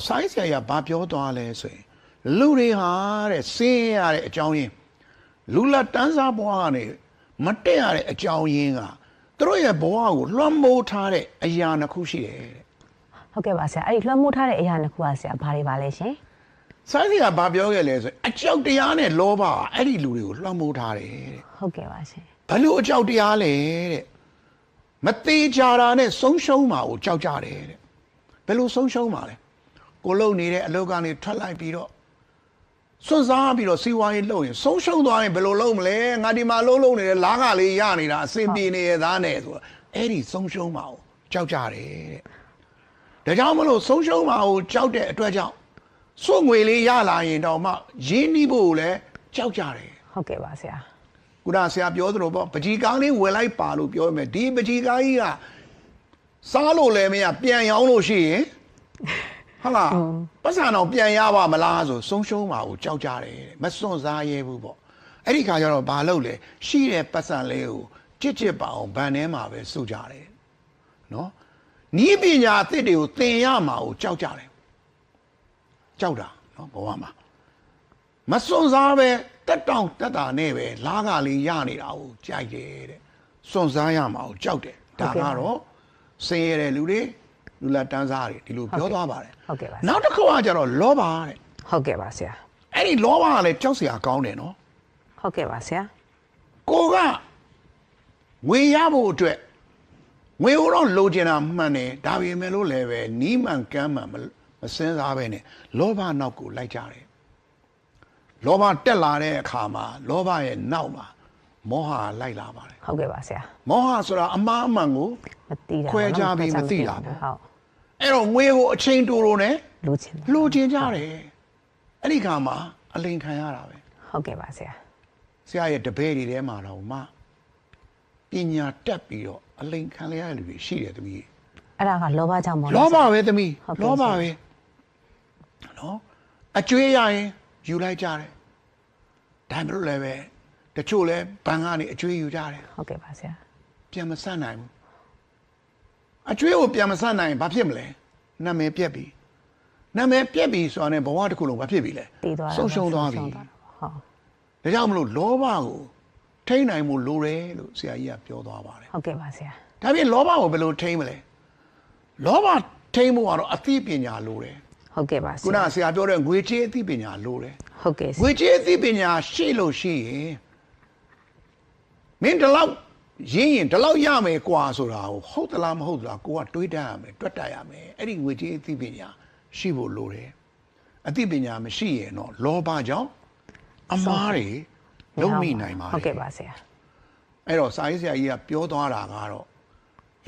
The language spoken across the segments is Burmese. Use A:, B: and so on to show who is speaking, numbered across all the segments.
A: ဆိုင်းဆရာကဘာပြောသွားလဲဆိုရင်လူတွေဟာတဲ့ဆင်းရဲရတဲ့အကြောင်းရင်းလူလက်တန်းစားဘဝကနေမတက်ရတဲ့အကြောင်းရင်းကသူတို့ရဲ့ဘဝကိုလွှမ်းမိုးထားတဲ့အရာနှစ်ခုရှိတယ်တဲ့
B: ဟုတ်ကဲ့ပါဆရာအဲ့ဒီလွှမ်းမိုးထားတဲ့အရာနှစ်ခုပါဆရာဘာတွေပါလဲရှင်
A: ဆိုင်းဆရာဘာပြောခဲ့လဲဆိုရင်အကြောက်တရားနဲ့လောဘကအဲ့ဒီလူတွေကိုလွှမ်းမိုးထားတယ်တဲ့
B: ဟုတ်ကဲ့ပါရှင်
A: ဘလို့အကြောက်တရားလဲတဲ့မသေးကြတာနဲ့ဆုံးရှုံးမှာကိုကြောက်ကြတယ်တဲ့ဘယ်လိုဆုံးရှုံးမှာလဲ ကိုလုံနေတဲ့အလုပ်ကနေထွက်လိုက်ပြီးတော့စွန့်စားပြီးတော့စီးပွားရေးလုပ်ရင်ဆုံးရှုံးသွားရင်ဘယ်လိုလုပ်မလဲငါဒီမှာလုံးလုံးနေတဲ့လားကလေးရနေတာအစင်ပြေနေရသားနဲ့ဆိုတော့အဲ့ဒီဆုံးရှုံးမှာကိုကြောက်ကြတယ်တဲ့ဒါကြောင့်မလို့ဆုံးရှုံးမှာကိုကြောက်တဲ့အတွက်ကြောင့်စွန့်ငွေလေးရလာရင်တော့မှရင်းနှီးဖို့ကိုလည်းကြောက်ကြတယ်
B: ဟုတ်ကဲ့ပါဆရာ
A: ခုနဆရာပြောသလိုပေါ့ပကြီးကားလေးဝယ်လိုက်ပါလို့ပြောရမယ်ဒီပကြီးကားကြီးကစားလို့လည်းမရပြန်ရောင်းလို့ရှိရင် ဟုတ်လားပတ်စံတော့ပြန်ရပါမလားဆိုဆုံးရှုံးပါကိုကြောက်ကြတယ်တဲ့မစွန့်စားရဲဘူးပေါ့အဲ့ဒီခါကျတော့ဘာလုပ်လဲရှိတဲ့ပတ်စံလေးကိုကြစ်ကြစ်ပါအောင်ဗန်ထဲမှာပဲစုကြတယ်နော်နီးပညာအသစ်တွေကိုသင်ရမှာကိုကြောက်ကြတယ်ကြောက်တာနော်ဘဝမှာမစွန့်စားပဲတက်တောင့်တက်တာနဲ့ပဲလားကလေးရနေတာကိုကြိုက်တယ်တဲ့စွန့်စားရမှာကိုကြောက်တယ်ဒါကတော့ဆင်းရဲတဲ့လူတွေ လူလက်တန်းစားတွေဒီလိုပြောသွားပါတယ်
B: ဟုတ်ကဲ့ပါ
A: နောက်တစ်ခုကကျတော့လောဘတဲ့
B: ဟုတ်ကဲ့ပါဆရာ
A: အဲ့ဒီလောဘကလည်းကြောက်စရာကောင်းတယ်နော်
B: ဟုတ်ကဲ့ပါဆရာ
A: ကိုကငွေရဖို့အတွက်ငွေကိုတော့လိုချင်တာမှန်တယ်ဒါပေမဲ့လို့လည်းပဲနီးမှန်ကမ်းမှန်မမစင်းစားပဲနဲ့လောဘနောက်ကိုလိုက်ကြတယ်လောဘတက်လာတဲ့အခါမှာလောဘရဲ့နောက်မှာမောဟကလိုက်လာပါတယ်
B: ဟုတ်ကဲ့ပါဆရာ
A: မောဟဆိုတာအမှားအမှန်ကို
B: မသိတာ
A: ခွဲခြားပြီး
B: ပေါ့နော်
A: မသိတာပေါ့
B: ဟုတ်
A: အဲ့တော့ငွေကိုအချိန်တိုတိုနဲ့
B: လူချင်းတာ
A: လိုချင်ကြတယ်အဲ့ဒီခါမှာအလိန်ခံရတာပဲ
B: ဟုတ်ကဲ့ပါဆရာ
A: ဆရာရဲ့တပည့်တွေထဲမှာတော့မှပညာတက်ပြီးတော့အလိန်ခံရတဲ့လူတွေရှိတယ်တမီး
B: အဲ့ဒါကလောဘကြောင့်မဟုတ်
A: လောဘ
B: ဆရာ
A: ပဲသမီး
B: ဟုတ်ကဲ့
A: လောဘ
B: ဆရာ
A: ပဲနော်အကျွေးရရင်ယူလိုက်ကြတယ်ဒါမှမဟုတ်လည်းပဲတချို့လဲဘန်ကနေအကျွေးယူကြတယ်
B: ဟုတ်ကဲ့ပါဆရာ
A: ပြန်မဆက်နိုင်ဘူး အကျွေးကိုပြန်မဆက်နိုင်ရင်ဘာဖြစ်မလဲနာမည်ပြက်ပြီနာမည်ပြက်ပြီဆိုတာနဲ့ဘဝတစ်ခုလုံးဘာဖြစ်ပြီလဲ
B: တည်သွားတာ
A: ဆုံးရှုံးသွားပြီ
B: ဆုံးရှုံးဟုတ်
A: ဒါကြောင့်မလို့လောဘကိုထိန်းနိုင်မှုလိုတယ်လို့ဆရာကြီးကပြောသွားပါတယ်
B: ဟုတ်ကဲ့ပါဆရာ
A: ဒါပြင်လောဘကိုဘယ်လိုထိန်းမလဲလောဘထိန်းမှုကတော့အသိပညာလိုတယ်
B: ဟုတ်ကဲ့ပါဆ
A: ခုန
B: ရာ
A: ကဆရာပြောတဲ့ငွေကြေးအသိပညာလိုတယ်
B: ဟုတ်ကဲ့ဆ
A: ငွေ
B: ရာ
A: ကြေးအသိပညာရှိလို့ရှိရင်မင်းဒီလောက် ရင်းရင်ဒီလောက်ရမယ်กว่าဆိုတာကိုဟုတ်သလားမဟုတ်သလားကိုကတွေးတတ်ရမယ်တွက်တတ်ရမယ်အဲ့ဒီငွေကြေးအသိပညာရှိဖို့လိုတယ်အသိပညာမရှိရင်တော့လောဘကြောင့်အမားတွေလုံးမိနိုင်ပါတယ်
B: ဟုတ်ကဲ့ပါဆရာ
A: အဲ့တော့စာရေးဆရာကြီးကပြောသွားတာကတော့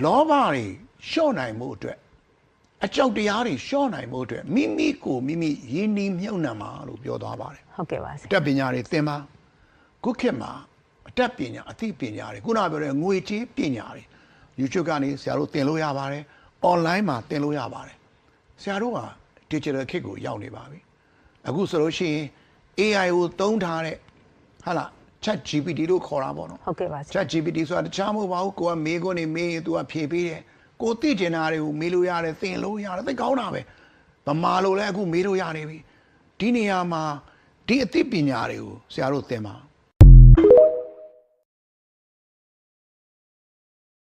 A: လောဘတွေလျှော့နိုင်မှုအတွက်အကြောက်တရားတွေလျှော့နိုင်မှုအတွက်မိမိကိုမိမိရင်းနှီးမြှုပ်နှံမှာလို့ပြောသွားပါတယ်
B: ဟုတ်ကဲ့ပါဆ
A: အ
B: ရာ
A: တတ်ပညာတွေသင်ပါခုခေတ်မှာ အတတ်ပညာအသိပညာတွေခုနကပြောတဲ့ငွေကြေးပညာတွေ YouTube ကနေဆရာတို့သင်လို့ရပါတယ် online မှာသင်လို့ရပါတယ်ဆရာတို့က digital ခေတ်ကိုရောက်နေပါပြီအခုဆိုလို့ရှိရင် AI ကိုသုံးထားတဲ့ဟာလား Chat GPT လို့ခေါ်တာပေါ့နော်
B: ဟုတ်ကဲ့ပါဆရာ
A: Chat GPT ဆိုတာတခြားမဟုတ်ပါဘူးကိုကမေးခွန်းနေမေးရင် तू ကဖြေပေးတယ်ကိုသိကျင်တာတွေကိုမေးလို့ရတယ်သင်လို့ရတယ်သိကောင်းတာပဲဗမာလိုလည်းအခုမေးလို့ရနေပြီဒီနေရာမှာဒီအသိပညာတွေကိုဆရာတို့သင်ပါ